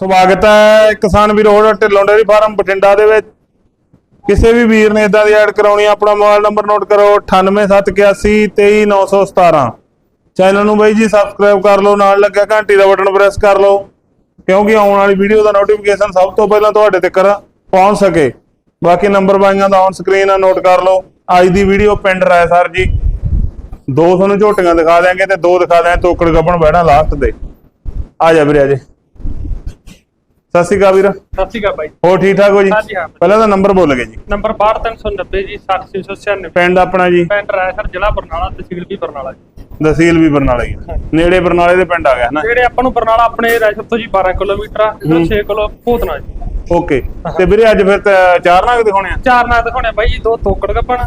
ਸਵਾਗਤ ਹੈ ਕਿਸਾਨ ਵੀਰ ਰੋਡ ਢਿੱਲੋਂ ਡੇਰੀ ਫਾਰਮ ਬਠਿੰਡਾ ਦੇ ਵਿੱਚ। ਕਿਸੇ ਵੀ ਵੀਰ ਨੇ ਇਦਾਂ ਦੀ ਐਡ ਕਰਾਉਣੀ ਆਪਣਾ ਮੋਬਾਈਲ ਨੰਬਰ ਨੋਟ ਕਰੋ 9871823917 ਚੈਨਲ ਨੂੰ ਬਾਈ ਜੀ ਸਬਸਕ੍ਰਾਈਬ ਕਰ ਲਓ, ਨਾਲ ਲੱਗਿਆ ਘੰਟੀ ਦਾ ਬਟਨ ਪ੍ਰੈਸ ਕਰ ਲਓ, ਕਿਉਂਕਿ ਆਉਣ ਵਾਲੀ ਵੀਡੀਓ ਦਾ ਨੋਟੀਫਿਕੇਸ਼ਨ ਸਭ ਤੋਂ ਪਹਿਲਾਂ ਤੁਹਾਡੇ ਤੱਕ ਪਹੁੰਚ ਸਕੇ। ਬਾਕੀ ਨੰਬਰ ਬਾਈਆਂ ਦਾ ਔਨ ਸਕਰੀਨ ਆ ਨੋਟ ਕਰ ਲਓ। ਅੱਜ ਦੀ ਵੀਡੀਓ ਪਿੰਡ ਰਾਏ ਸਰ ਜੀ। ਦੋ ਤੁਹਾਨੂੰ ਝੋਟੀਆਂ ਦਿਖਾ ਦਿਆਂਗੇ ਤੇ ਦੋ ਦਿਖਾ ਦਿਆਂ ਤੋਕੜ ਗੱਬਣ ਬਹਿਣਾ ਲਾਸਟ ਦੇ ਆ ਜਾ ਵੀਰੇ ਅਜੇ ਸਤਿ ਸ਼੍ਰੀ ਅਕਾਲ ਵੀਰ। ਸਤਿ ਸ਼੍ਰੀ ਅਕਾਲ ਬਾਈ। ਹੋਰ ਠੀਕ ਠਾਕ ਹੋ ਜੀ? ਹਾਂਜੀ, ਹਾਂ। ਪਹਿਲਾਂ ਤਾਂ ਨੰਬਰ ਬੋਲ ਗਏ ਜੀ। ਨੰਬਰ 62390 ਜੀ 60696 ਪਿੰਡ ਆਪਣਾ ਜੀ। ਪਿੰਡ ਰਾਇਸਰ ਜ਼ਿਲ੍ਹਾ ਬਰਨਾਲਾ ਤਹਿਸੀਲ ਵੀ ਬਰਨਾਲਾ ਜੀ। ਤਹਿਸੀਲ ਵੀ ਬਰਨਾਲਾ ਆ। ਨੇੜੇ ਬਰਨਾਲੇ ਦੇ ਪਿੰਡ ਆ ਗਿਆ ਨਾ ਜਿਹੜੇ ਆਪਾਂ ਨੂੰ ਬਰਨਾਲਾ ਆਪਣੇ ਰਾਇਸਰ ਤੋਂ ਜੀ 12 ਕਿਲੋਮੀਟਰ ਆ ਇੱਧਰੋਂ 6 ਕਿਲੋ ਭੂਤਨਾ ਜੀ। ਓਕੇ। ਤੇ ਵੀਰੇ ਅੱਜ ਫਿਰ ਚਾਰ ਨਾਗ ਦਿਖਾਉਣੇ ਆ? ਚਾਰ ਨਾਂ ਦਿਖਾਉਣੇ ਬਾਈ ਜੀ ਦੋ ਤੋਕੜ ਗੱਪਣ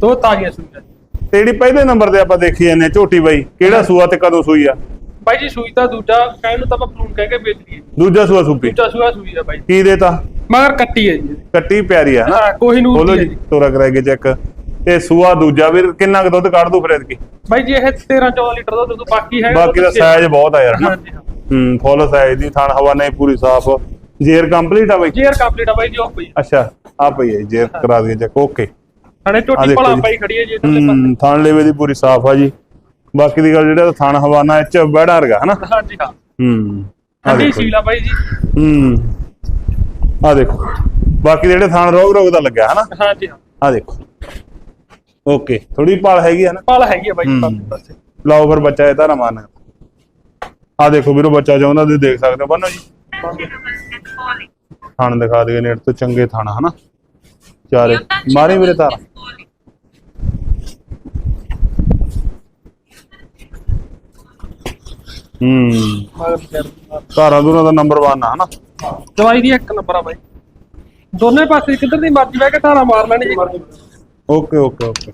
ਦੋ ਤਾਜ਼ੀਆਂ ਸੂਈਆਂ। ਜੀ। ਤੇ ਜਿਹੜੀ ਪਹਿਲੇ ਨੰਬਰ ਤੇ ਆਪਾਂ ਦੇਖੀ ਜਾਂਦੇ ਝੋਟੀ ਬਾਈ ਕਿਹੜਾ ਸੂਆ ਤੇ ਕਦੋਂ ਸੂਈ ਆ? ਬਾਈ ਜੀ ਸੂਈ ਤਾਂ ਦੂਜਾ ਕਹਿਣ ਨੂੰ ਤਾਂ ਆਪਾਂ ਫਲੂਨ ਕਹਿ ਕੇ ਵੇਚ ਲਈਏ। ਦੂਜਾ ਸੂਆ ਸੁੱਪੀ। ਦੂਜਾ ਸੂਆ ਸੂਈ ਆ ਬਾਈ ਕੀ ਦੇਤਾ? ਮਗਰ ਕੱਟੀ ਹੈ ਜੀ। ਕੱਟੀ ਪਿਆਰੀ ਆ ਨਾ ਹਾਂ ਕੋਈ ਨੂੰ ਬੋਲੋ ਜੀ ਤੋਰਾ ਕਰਾਏਗੇ ਚੈੱਕ ਤੇ ਸੂਆ ਦੂਜਾ ਵੀਰ ਕਿੰਨਾ ਕੁ ਦੁੱਧ ਕੱਢ ਦੂ ਫਿਰ ਐਤਕੀ? ਬਾਈ ਜੀ ਇਹ 13 14 ਲੀਟਰ ਦਾ ਦੁੱਧ ਬਾਕੀ ਹੈ ਬਾਕੀ ਦਾ ਸਾਈਜ਼ ਬਹੁਤ ਆ ਯਾਰ ਹਾਂ। ਹੂੰ ਫੁੱਲ ਸਾਈਜ਼ ਦੀ ਥਣ ਹਵਾ ਨਹੀਂ ਪੂਰੀ ਸਾਫ਼। ਜੇਰ ਕੰਪਲੀਟ ਆ ਬਾਈ? ਜੇਰ ਕੰਪਲੀਟ ਆ ਬਾਈ ਜੀ ਉਹ ਪਈ ਅੱਛਾ ਆ ਪਈ ਹੈ ਜੇਰ ਕਰਾ ਦਈਏ ਚੈੱਕ ਓਕੇ। ਟੋਟੀ ਦੇਖੋ ਭਲਾ। ਪਾਈ ਖੜੀ ਹੈ ਜੀ ਹੂੰ ਥਣ ਲੇਵੇ ਦੀ ਪੂਰੀ ਸਾਫ਼ ਆ ਜੀ। ਬਾਕੀ ਦੀ ਗੱਲ ਜਿਹੜਾ ਥਣ ਹਵਾਨਾ ਇਹ ਚ ਬੜਾ ਰਗਾ ਹਨਾ? ਹਾਂਜੀ ਹਾਂ। ਹੂੰ। ਆ ਠੰਡੀ ਦੇਖੋ ਜੀ। ਸੀਲ ਆ ਬਾਈ ਜੀ। ਹੂੰ। ਆ ਦੇਖੋ। ਬਾਕੀ ਜਿਹੜੇ ਥਣ ਰੋਗ ਰੋਗ ਦਾ ਲੱਗਿਆ ਹਨਾ? ਹਾਂਜੀ ਹਾਂ। ਆ ਦੇਖੋ। ਓਕੇ। ਥੋੜੀ ਪਾਲ ਹੈਗੀ ਹੈ ਨਾ ਪਾਲ ਹੈਗੀ ਆ ਬਾਈ। ਪਾਸੇ ਪਾਸੇ ਲਾਓ ਫਿਰ ਬੱਚਾ ਇਹ ਤਾਂ ਨਾ ਮਾਰਨ ਆ ਦੇਖੋ ਵੀਰੋ ਬੱਚਾ ਚਾਹੁੰਦਾ ਤੁਸੀਂ ਦੇਖ ਸਕਦੇ ਹੋ। ਬੰਨੋ ਜੀ। ਥਣ ਦਿਖਾ ਦਈਏ ਨੇੜ ਤੋਂ ਚੰਗੇ ਥਣ ਹਨਾ? ਚਾਰੇ। ਮਾਰੀ ਵੀਰੇ ਤਾਰ। ਹੂੰ। ਮਗਰ ਧਾਰਾਂ ਦੂਰਾਂ ਦਾ ਨੰਬਰ 1 ਆ ਹਨਾ? ਦਵਾਈ ਦੀ ਇੱਕ ਨੰਬਰ ਆ ਬਾਈ। ਦੋਨੇ ਪਾਸੇ ਕਿੱਧਰ ਦੀ ਮਰਜ਼ੀ ਬਹਿ ਕੇ ਧਾਰਾ ਮਾਰ ਲੈਣੀ ਜੀ। Okay okay okay.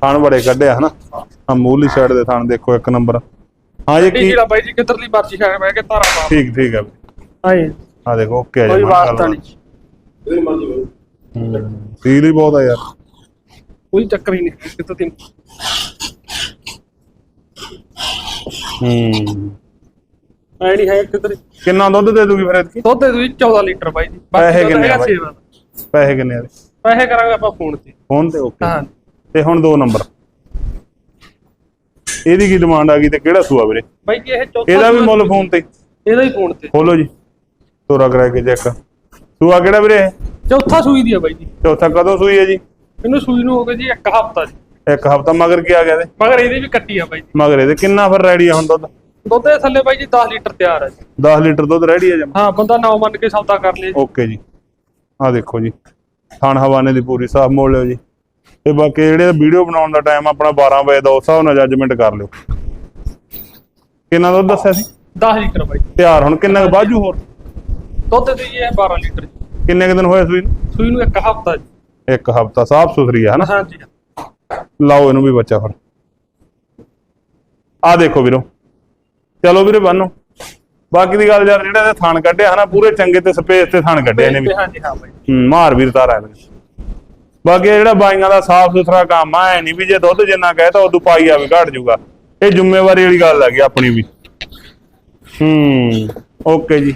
ਥਣ ਬੜੇ ਕੱਢਿਆ ਹਨਾ? ਆ ਮੂਲੀ ਸਾਈਡ ਦੇ ਥਣ ਦੇਖੋ ਇੱਕ ਨੰਬਰ ਹਾਂ ਇਹ ਕੀ? ਜਿਹੜਾ ਬਾਈ ਜੀ ਕਿੱਧਰ ਦੀ ਮਰਜ਼ੀ ਹੈ ਬਹਿ ਕੇ ਧਾਰਾ ਮਾਰ। ਠੀਕ ਠੀਕ ਆ। ਹਾਂਜੀ ਆ ਦੇਖੋ ਓਕੇ ਆ ਜੀ ਕੋਈ ਮੈਂ ਵਾਸਤਾ ਗੱਲਬਾਤ। ਨਹੀਂ। ਹੂੰ। ਫੀਲ ਹੀ ਬਹੁਤ ਆ ਯਾਰ। ਕੋਈ ਚੱਕਰ ਹੀ ਨਹੀਂ ਕਿੱਧਰ ਦੀ ਹੂੰ। ਐ ਨਹੀਂ ਹੈ ਕਿੱਧਰ। ਕਿੰਨਾ ਦੁੱਧ ਦੇ ਦੂਗੀ ਫਿਰ ਇਤਕੀ ਦੁੱਧ ਦੇ ਦੂਜੀ 14 ਲੀਟਰ ਬਾਈ ਜੀ। ਪੈਸੇ ਕਿੰਨੇ ਆ ਬਾਈ? ਪੈਸੇ ਕਿੰਨੇ ਆ ਇਹਦੇ? ਪੈਸੇ ਕਰਾਂਗੇ ਆਪਾਂ ਫੋਨ ਤੇ। ਫੋਨ ਤੇ ਓਕੇ। ਹਾਂ। ਤੇ ਹੁਣ ਦੋ ਨੰਬਰ। ਇਹਦੀ ਕੀ ਡਿਮਾਂਡ ਆ ਗਈ ਤੇ ਕਿਹੜਾ ਸੂਆ ਵੀਰੇ? ਬਾਈ ਜੀ ਇਹ ਚੌਥਾ ਇਹਦਾ ਵੀ ਸੂਆ- ਮੁੱਲ ਫੋਨ ਤੇ। ਇਹਦਾ ਹੀ ਫੋਨ ਤੇ। ਖੋਲੋ ਜੀ। ਤੋਰਾ ਕਰਾ ਕੇ ਚੈੱਕ। ਸੂਆ ਕਿਹੜਾ ਵੀਰੇ? ਇਹ? ਚੌਥਾ ਸੂਈ ਦੀ ਆ ਬਾਈ ਜੀ। ਚੌਥਾ ਕਦੋਂ ਸੂਈ ਹੈ ਜੀ? ਇਹਨੂੰ ਸੂਈ ਨੂੰ ਹੋ ਗਿਆ ਜੀ ਇੱਕ ਹਫ਼ਤਾ ਜੀ। ਇੱਕ ਹਫਤਾ ਮਗਰ ਕੀ ਆ ਗਿਆ ਤੇ ਮਗਰ ਇਹਦੀ ਵੀ ਕੱਟੀ ਆ ਬਾਈ ਜੀ। ਮਗਰ ਇਹਦੇ ਕਿੰਨਾ ਫਿਰ ਰੈਡੀ ਆ ਹੁਣ ਦੁੱਧ? ਦੁੱਧ ਦੇ ਥੱਲੇ ਬਾਈ ਜੀ 10 ਲੀਟਰ ਤਿਆਰ ਆ ਜੀ। 10 ਲੀਟਰ ਦੁੱਧ ਰੈਡੀ ਆ ਜਮਾ? ਹਾਂ ਬੰਦਾ ਨਾ ਮੰਨ ਕੇ ਸੌਦਾ ਕਰ ਲੇ ਓਕੇ ਜੀ। ਆ ਦੇਖੋ ਜੀ। ਥਣ ਹਵਾਨੇ ਦੀ ਪੂਰੀ ਸਾਫ਼ ਮੋੜ ਲਿਓ ਜੀ। ਤੇ ਬਾਕੀ ਜਿਹੜੇ ਵੀਡੀਓ ਬਣਾਉਣ ਦਾ ਟਾਈਮ ਆਪਣਾ 12 ਵਜੇ ਦਾ ਉਸ ਹਿਸਾਬ ਨਾਲ ਜੱਜਮੈਂਟ ਕਰ ਲਿਓ। ਕਿੰਨਾ ਦੁੱਧ ਦੱਸਿਆ ਸੀ? 10 ਲੀਟਰ ਬਾਈ ਤਿਆਰ ਹੁਣ ਕਿੰਨਾ ਕੁ ਬਾਜੂ ਹੋਰ? ਦੁੱਧ ਦੀ ਜੀ ਇਹ 12 ਲੀਟਰ। ਕਿੰਨੇ ਕੁ ਦਿਨ ਹੋਏ ਸੂਈ ਨੂੰ? ਸੂਈ ਨੂੰ ਇੱਕ ਹਫ਼ਤਾ ਜੀ। ਇੱਕ ਹਫਤਾ ਸਾਫ਼ ਸੁਥਰੀ ਆ ਹਨਾ? ਹਾਂ ਜੀ ਲਾਓ ਇਹਨੂੰ ਵੀ ਬੱਚਾ ਫਿਰ ਆ ਦੇਖੋ ਵੀਰੋ। ਚਲੋ ਵੀਰੇ ਬੰਨੋ। ਬਾਕੀ ਦੀ ਗੱਲ ਯਾਰ ਜਿਹੜਾ ਇਹਦੇ ਥਣ ਕੱਢਿਆ ਹਨਾ ਪੂਰੇ ਚੰਗੇ ਤੇ ਸਪੇਸ ਤੇ ਥਣ ਕੱਢਿਆ ਇਹਨੇ ਵੀ। ਹਾਂ ਜੀ ਹਾਂ ਬਾਈ ਹੂੰ, ਮਾਰ ਵੀਰ ਤਾਰਾ ਇਹਨੇ ਬਾਕੀ ਜਿਹੜਾ ਬਾਈਆਂ ਦਾ ਸਾਫ਼ ਸੁਥਰਾ ਕੰਮ ਆ ਐ ਨਹੀਂ ਵੀ ਜੇ ਦੁੱਧ ਜਿੰਨਾ ਕਹੇ ਤਾਂ ਉਦੋਂ ਪਾਈ ਆਵੇ ਘਟ ਜਾਊਗਾ। ਇਹ ਜ਼ਿੰਮੇਵਾਰੀ ਵਾਲੀ ਗੱਲ ਹੈਗੀ ਆਪਣੀ ਵੀ। ਹੂੰ ਓਕੇ ਜੀ।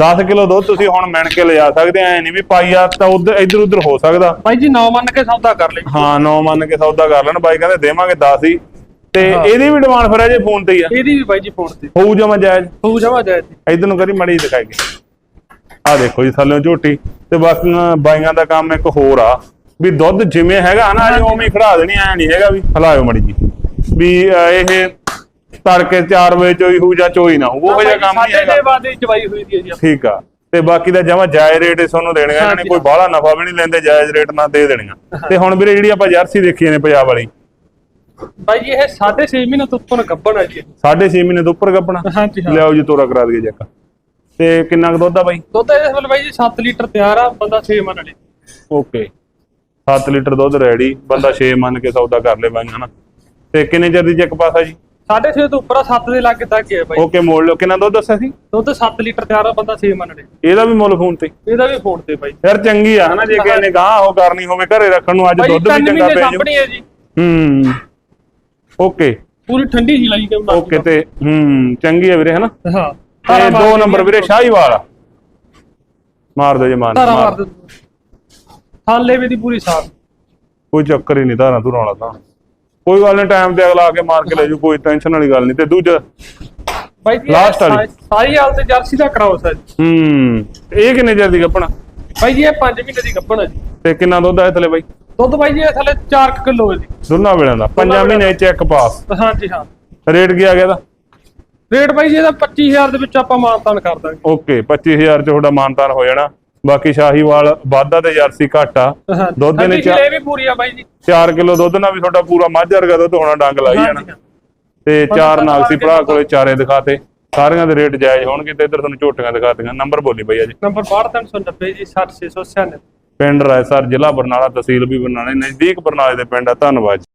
10 ਕਿਲੋ ਦੁੱਧ ਤੁਸੀਂ ਹੁਣ ਮਿਣ ਕੇ ਲਿਜਾ ਸਕਦੇ ਐ ਨਹੀਂ ਵੀ ਪਾਈ ਆ ਤਾਂ ਉਧਰ ਇੱਧਰ ਉੱਧਰ ਹੋ ਸਕਦਾ। ਬਾਈ ਜੀ ਨਾ ਮੰਨ ਕੇ ਸੌਦਾ ਕਰ ਲੈ ਹਾਂ ਨੌ ਮੰਨ ਕੇ ਸੌਦਾ ਕਰ ਲੈਣ। ਬਾਈ ਕਹਿੰਦੇ ਦੇਵਾਂਗੇ 10 ਹੀ। ਤੇ। ਇਹਦੀ ਵੀ ਡਿਮਾਂਡ ਫਿਰ ਅਜੇ ਫੋਨ ਤੇ ਹੀ ਆ। ਇਹਦੀ ਵੀ ਬਾਈ ਜੀ ਫੋਨ ਤੇ। ਹੋਊ ਜਮਾ ਜਾਇਜ਼। ਹੋ ਜਾਵਾ ਜਾਏ ਜੀ। ਇਧਰ ਨੂੰ ਕਰੀ ਮੜੀ ਦਿਖਾਈਏ ਆ ਦੇਖੋ ਜੀ ਥੱਲੇ ਝੋਟੀ। ਤੇ ਬਾਕੀ ਬਾਈਆਂ ਦਾ ਕੰਮ ਇੱਕ ਹੋਰ ਆ। ਵੀ ਦੁੱਧ ਜਿਵੇਂ ਹੈਗਾ ਨਾ ਜੀ ਉਵੇਂ ਹੀ ਖੜਾ ਦੇਣੀ ਐ ਨਹੀਂ ਹੈਗਾ ਵੀ। ਹਲਾਇਓ ਮੜੀ ਜੀ। ਵੀ ਇਹ ਤੜਕੇ 4 ਵਜੇ ਚੋਈ ਹੋਊ ਜਾਂ ਚੋਈ ਨਾ ਹੋਊ ਉਹ ਜਿਹਾ ਕੰਮ ਨਹੀਂ ਸਾਡੇ ਹੈਗਾ ਇਹ ਚਵਾਈ ਹੋਈ ਦੀ ਹੈ ਜੀ ਠੀਕ ਆ। ਤੇ ਬਾਕੀ ਦਾ ਜਮਾ ਜਾਇਜ਼ ਰੇਟ ਇਸ ਨੂੰ ਦੇਣਗੇ ਇਹਨਾਂ ਨੇ ਕੋਈ ਬਾਹਲਾ ਨਫਾ ਵੀ ਨਹੀਂ ਲੈਂਦੇ ਜਾਇਜ਼ ਰੇਟ ਨਾਲ ਦੇ ਦੇਣੀਆਂ। ਤੇ ਹੁਣ ਵੀਰੇ ਜਿਹੜੀ ਆਪਾਂ ਜਰਸੀ ਦੇਖੀ ਨੇ ਪੰਜਾਬ ਵਾਲੀ। ਬਾਈ ਜੀ ਇਹ 6.5 ਮਹੀਨੇ ਤੋਂ ਉੱਪਰ ਗੱਬਣ ਹੈ ਜੀ। ਸਾਢੇ 6 ਮਹੀਨੇ ਤੋਂ ਉੱਪਰ ਗੱਪਣਾ ਹਾਂਜੀ ਹਾਂ। ਲਿਆਓ ਜੀ ਤੋਰਾ ਕਰਾ ਦਈਏ ਜੱਕ ਤੇ ਕਿੰਨਾ ਕੁ ਦੁੱਧ ਆ ਬਾਈ? ਦੁੱਧ ਇਸ ਵੇਲੇ ਬਾਈ ਜੀ 7 ਲੀਟਰ ਤਿਆਰ ਆ ਬੰਦਾ 6 ਮੰਨ ਲੈ। ਓਕੇ। 7 ਲੀਟਰ ਦੁੱਧ ਰੈਡੀ ਬੰਦਾ 6 ਮੰਨ ਕੇ ਸੌਦਾ ਕਰ ਲੇ ਬਾਈ ਹਨਾ। ਤੇ ਕਿੰਨੇ ਚਿਰ ਦੀ ਚੈੱਕ ਪਾਸਾ ਜੀ? 6.5 ਤੋਂ ਉੱਪਰ 7 ਦੇ ਲਾਗੇ ਤੱਕ ਹੈ ਬਾਈ। ਓਕੇ ਮੋੜ ਲਿਓ ਕਿੰਨਾ ਦੁੱਧ ਦੱਸਿਆ ਸੀ? ਦੁੱਧ 7 ਲੀਟਰ ਤਿਆਰ ਆ ਬੰਦਾ 6 ਮੰਨ ਲੈ। ਇਹਦਾ ਵੀ ਮੁੱਲ ਫੋਨ ਤੇ? ਇਹਦਾ ਵੀ ਫੋਨ ਤੇ ਬਾਈ। ਯਾਰ ਚੰਗੀ ਆ ਹਨਾ ਜੇ ਕਿਸੇ ਨੇ ਗਾਂ ਉਹ ਕਰਨੀ ਹੋਵੇ ਘਰੇ ਰੱਖਣ ਨੂੰ ਅੱਜ ਦੁੱਧ ਵੀ 3 ਚੰਗਾ ਪੈ ਜੀ। ਹੂੰ। ਓਕੇ ਪੂਰੀ ਠੰਡੀ ਸੀ ਲਾਈ ਕੇ ਓਕੇ ਤੇ ਹੂੰ ਚੰਗੀ ਆ ਵੀਰੇ ਹਨਾ? ਹਾਂ। ਤੇ ਦੋ ਨੰਬਰ ਵੀਰੇ ਸ਼ਾਹੀਵਾਲ। ਮਾਰ ਦੋ ਜੀ ਮਾਰ ਮਾਰ ਦੇ ਥਾਲੇ ਵੀ ਦੀ ਪੂਰੀ ਸਾਥ ਕੋਈ ਚੱਕਰ ਹੀ ਨਹੀਂ ਧਾਰਾਂ ਧੁਰਾਂ ਵਾਲਾ ਤਾਂ। ਕੋਈ ਗੱਲ ਨਹੀਂ ਟਾਈਮ ਤੇ ਅਗਲਾ ਆ ਕੇ ਮਾਰ ਕੇ ਲੈ ਜੂ ਕੋਈ ਟੈਨਸ਼ਨ ਵਾਲੀ ਗੱਲ ਨਹੀਂ ਤੇ ਦੂਜਾ ਬਾਈ ਜੀ Last ਵਾਲੀ। ਸਾਰੀ- ਸਾਰੀ ਹਾਲ ਤੇ ਜਰਸੀ ਦਾ ਕਰਾਓ ਸਰ। ਹੂੰ ਇਹ ਕਿੰਨੇ ਚਿਰ ਦੀ ਗੱਪਣਾ? ਬਾਈ ਜੀ ਇਹ 5 ਮਹੀਨੇ ਦੀ ਗੱਭਣ ਹੈ ਜੀ। ਤੇ ਕਿੰਨਾ ਦੁੱਧ ਆ ਥਲੇ ਬਾਈ? ਦੁੱਧ ਬਾਈ ਜੀ ਇਹ ਥੱਲੇ 4 ਕਿਲੋ ਹੈ ਜੀ। ਦੋਨਾਂ ਵੇਲਿਆਂ ਦਾ ਪੰਜਾਂ ਵੇਲਿਆਂ ਮਹੀਨੇ ਚੈੱਕ ਪਾਸ। ਹਾਂਜੀ ਹਾਂ। ਰੇਟ ਕੀ ਆ ਗਿਆ ਦਾ ਰੇਟ ਬਾਈ ਜੀ ਇਹਦਾ 25000 ਦੇ ਵਿੱਚ ਆਪਾਂ ਮਾਨਤਾਨ ਕਰ ਦਾਂਗੇ। ਓਕੇ 25000 ਚ ਤੁਹਾਡਾ ਮਾਨਤਾਨ ਹੋ ਜਾਣਾ। ਬਾਕੀ ਸ਼ਾਹੀਵਾਲ ਵਾਧਾ ਤੇ ਜਰਸੀ ਘੱਟ। ਦੁੱਧ ਨੇ ਹਾਂਜੀ, ਚਾ- ਇਹ ਵੀ ਪੂਰੀ ਆ ਬਾਈ ਜੀ। 4 ਕਿਲੋ ਦੁੱਧ ਨਾਲ ਵੀ ਤੁਹਾਡਾ ਪੂਰਾ ਮੱਝ ਵਰਗਾ ਦੁੱਧ ਹੋਣਾ ਡੰਗ ਲਾਈ ਜਾਣਾ। ਤੇ ਚਾਰ ਨਾਗ ਸੀ ਭਰਾ ਕੋਲੇ ਚਾਰੇ ਦਿਖਾਤੇ। ਸਾਰਿਆਂ ਦੇ ਰੇਟ ਜਾਇਜ਼ ਹੋਣਗੇ ਤੇ ਇੱਧਰ ਤੁਹਾਨੂੰ ਝੋਟੀਆਂ ਦਿਖਾਤੀਆਂ। ਨੰਬਰ ਬੋਲੀ ਬਈ ਜੀ ਨੰਬਰ 62390 ਜੀ 60696 ਪਿੰਡ ਰਾਏਸਰ ਜ਼ਿਲ੍ਹਾ ਬਰਨਾਲਾ ਤਹਿਸੀਲ ਵੀ ਬਰਨਾਲਾ ਨਜ਼ਦੀਕ ਬਰਨਾਲੇ ਦੇ ਪਿੰਡ ਆ। ਧੰਨਵਾਦ